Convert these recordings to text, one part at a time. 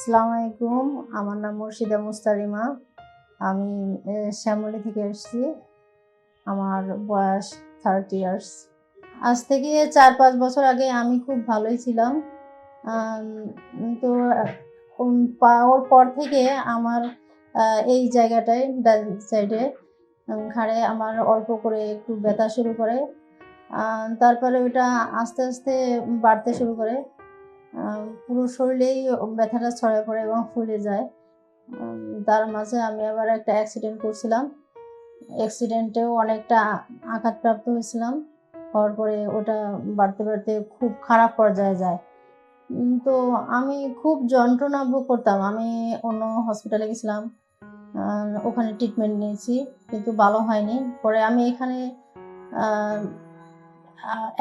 আসসালামু আলাইকুম। আমার নাম মুর্শিদা মুস্তারিমা। আমি শ্যামলী থেকে এসেছি। আমার বয়স থার্টি ইয়ার্স আজ থেকে চার পাঁচ বছর আগে আমি খুব ভালোই ছিলাম। তো পাওয়ার পর থেকে আমার এই জায়গাটায়, ডান সাইডে ঘাড়ে আমার অল্প করে একটু ব্যথা শুরু করে। তারপরে ওটা আস্তে আস্তে বাড়তে শুরু করে। পুরো শরীরেই ব্যথাটা ছড়ায় পড়ে এবং ফুলে যায়। তার মাঝে আমি আবার একটা অ্যাক্সিডেন্ট করছিলাম। অ্যাক্সিডেন্টেও অনেকটা আঘাতপ্রাপ্ত হয়েছিলাম। হওয়ার পরে ওটা বাড়তে বাড়তে খুব খারাপ পর্যায়ে যায়। তো আমি খুব যন্ত্রণা ভোগ করতাম। আমি অন্য হসপিটালে গেছিলাম। ওখানে ট্রিটমেন্ট নিয়েছি, কিন্তু ভালো হয়নি। পরে আমি এখানে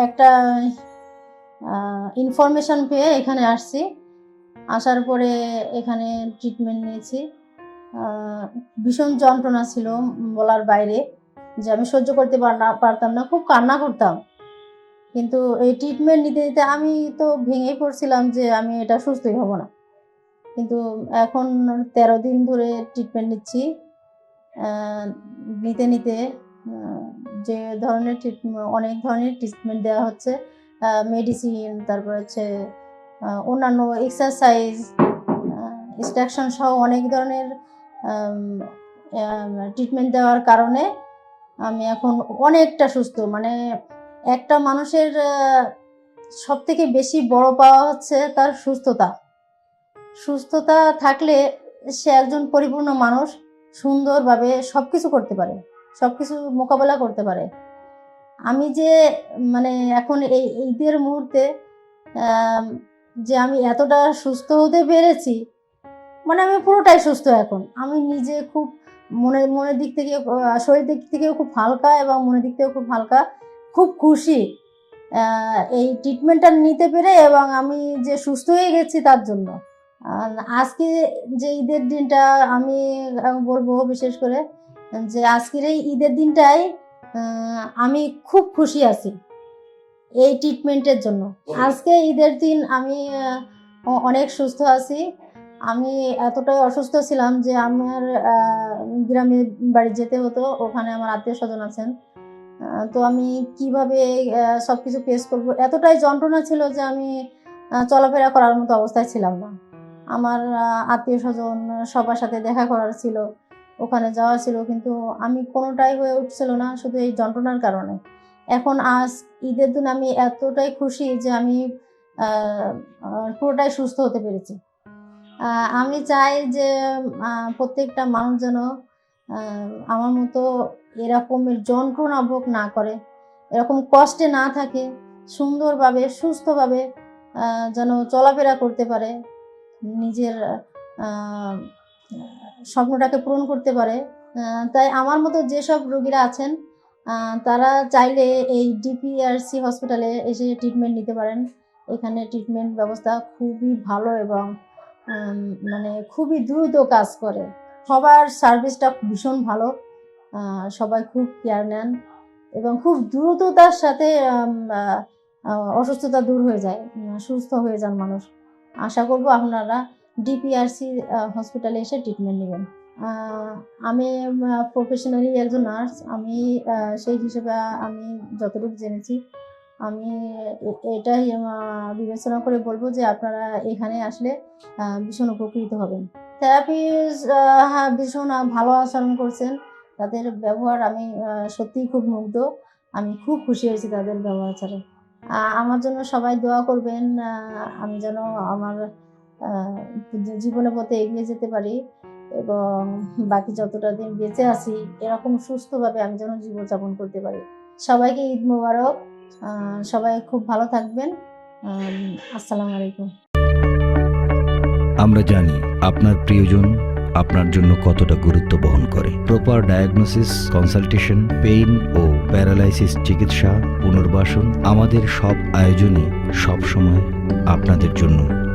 একটা ইনফরমেশন পেয়ে এখানে আসছি। আসার পরে এখানে ট্রিটমেন্ট নিয়েছি। ভীষণ যন্ত্রণা ছিল বলার বাইরে যে আমি সহ্য করতে পারতাম না, খুব কান্না করতাম। কিন্তু এই ট্রিটমেন্ট নিতে নিতে আমি তো ভেঙেই পড়ছিলাম যে আমি এটা সুস্থই হব না। কিন্তু এখন তেরো দিন ধরে ট্রিটমেন্ট নিচ্ছি। নিতে নিতে যে ধরনের ট্রিটমেন্ট অনেক ধরনের ট্রিটমেন্ট দেওয়া হচ্ছে। মেডিসিন তারপর হচ্ছে অন্যান্য এক্সারসাইজ ইনস্ট্রাকশন সহ অনেক ধরনের ট্রিটমেন্ট দেওয়ার কারণে আমি এখন অনেকটা সুস্থ। মানে একটা মানুষের সব থেকে বেশি বড় পাওয়া হচ্ছে তার সুস্থতা। সুস্থতা থাকলে সে একজন পরিপূর্ণ মানুষ সুন্দরভাবে সব কিছু করতে পারে সব কিছু মোকাবেলা করতে পারে। আমি যে মানে এখন এই ঈদের মুহূর্তে যে আমি এতটা সুস্থ হতে পেরেছি মানে আমি পুরোটাই সুস্থ এখন। আমি নিজে খুব মনের মনের দিক থেকে শরীর দিক থেকেও খুব হালকা এবং মনের দিক থেকেও খুব হালকা, খুব খুশি এই ট্রিটমেন্টটা নিতে পেরে এবং আমি যে সুস্থ হয়ে গেছি তার জন্য। আজকে যে ঈদের দিনটা আমি বলব বিশেষ করে যে আজকের এই ঈদের দিনটাই আমি খুব খুশি আছি এই ট্রিটমেন্টের জন্য। আজকে ঈদের দিন আমি অনেক সুস্থ আছি। আমি এতটাই অসুস্থ ছিলাম যে আমার গ্রামে বাড়ি যেতে হতো ওখানে আমার আত্মীয় স্বজন আছেন। তো আমি কীভাবে সব কিছু পেস করব? এতটাই যন্ত্রণা ছিল যে আমি চলাফেরা করার মতো অবস্থায় ছিলাম না। আমার আত্মীয় স্বজন সবার সাথে দেখা করার ছিল। ওখানে যাওয়া ছিল, কিন্তু আমি কোনোটাই হয়ে উঠছিল না শুধু এই যন্ত্রণার কারণে। এখন আজ ঈদের দিন আমি এতটাই খুশি যে আমি পুরোটাই সুস্থ হতে পেরেছি। আমি চাই যে প্রত্যেকটা মানুষ যেন আমার মতো এরকমের যন্ত্রণা ভোগ না করে, এরকম কষ্টে না থাকে, সুন্দরভাবে, সুস্থভাবে যেন চলাফেরা করতে পারে, নিজের স্বপ্নটাকে পূরণ করতে পারে। তাই আমার মতো যেসব রোগীরা আছেন তারা চাইলে এই ডিপিআরসি হসপিটালে এসে ট্রিটমেন্ট নিতে পারেন। এখানে ট্রিটমেন্ট ব্যবস্থা খুবই ভালো এবং মানে খুবই দ্রুত কাজ করে। সবার সার্ভিসটা ভীষণ ভালো। সবাই খুব কেয়ার নেন এবং খুব দ্রুততার সাথে অসুস্থতা দূর হয়ে যায়, সুস্থ হয়ে যান মানুষ। আশা করব আপনারা ডিপিআরসি হসপিটালে এসে ট্রিটমেন্ট নেবেন। আমি প্রফেশনালি একজন নার্স আমি সেই হিসেবে আমি যতটুকু জেনেছি, আমি এটাই বিবেচনা করে বলব যে আপনারা এখানে আসলে ভীষণ উপকৃত হবেন। থেরাপি হ্যাঁ ভীষণ ভালো আচরণ করছেন। তাদের ব্যবহার আমি সত্যিই খুব মুগ্ধ। আমি খুব খুশি হয়েছি তাদের ব্যবহার ছাড়া। আমার জন্য সবাই দোয়া করবেন আমি যেন আমার জীবনের পথে এগিয়ে যেতে পারি এবং বাকি যতটা দিন বেঁচে আছি, এরকম সুস্থভাবে আমি যেন জীবনযাপন করতে পারি। সবাইকে ঈদ মোবারক। সবাই খুব ভালো থাকবেন। আসসালামু আলাইকুম। আমরা জানি আপনার প্রিয়জন আপনার জন্য কতটা গুরুত্ব বহন করে। প্রপার ডায়াগনোসিস কনসালটেশন পেইন ও প্যারালাইসিস চিকিৎসা, পুনর্বাসন আমাদের সব আয়োজনই সব সময় আপনাদের জন্য